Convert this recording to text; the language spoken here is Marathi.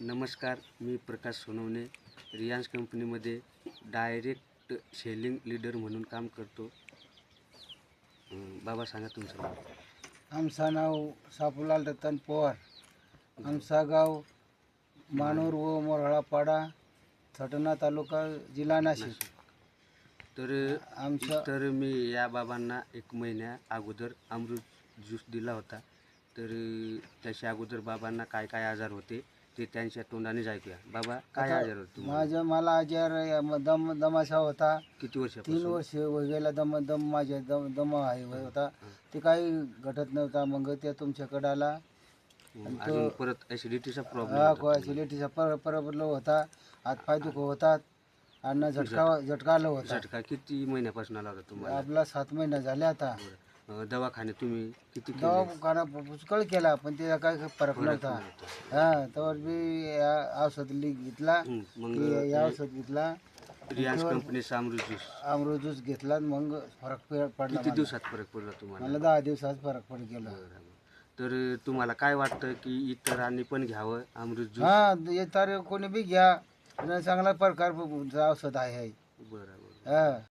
नमस्कार मी प्रकाश सोनवणे. रियांश कंपनीमध्ये डायरेक्ट सेलिंग लीडर म्हणून काम करतो. बाबा सांगा तुमचं नाव. आमचं नाव सापूलाल रतन पवार. आमचा गाव मानूर व मोरळापाडा थटणा तालुका जिल्हा नाशिक. तर आमचं तर मी या बाबांना एक महिन्या अगोदर अमृत ज्यूस दिला होता. तर त्याच्या अगोदर बाबांना काय काय आजार होते? ते त्यांच्या तोंडानेच ऐकूया. बाबा काय आता आजार होते तुम्हाला? माझं मला आजार या म- दम दमाशा होता. किती तीन वर्षापासून वर्ष गेला दम दम माझ्या दम दम आहे होता. ते काही घटत नव्हता मग ते तुमच्याकडे आला. हं, अजून परत ऍसिडिटीचा हा प्रॉब्लेम क्वासिलिटीचा पर परबलो होता. हात पाय दुख होतात. आणि झटका झटका आला होता. झटका किती महिन्यापासून आला होता तुम्हाला? आपला सात महिने झाले आता. बरं. दवाखाने तुम्ही किती केले? दवाखाना पुष्कळ केला पण त्याचा काही फरक नव्हता. हा तर मी या औषध लि- घेतला. हं, मग औषध घेतला. ज्यूस. अमृत ज्यूस घेतला आणि मग फरक पे- पडला किती मला. दिवसात फरक पडला तुम्हाला? मला दहा दिवसात फरक पड गेला. तर तुम्हाला काय वाटतं की इतरांनी पण घ्यावं अमृत ज्यूस? हा हे तर कोणी बी घ्या. आणि चांगला प्रकार औषध आहे. बरं बरं. हा.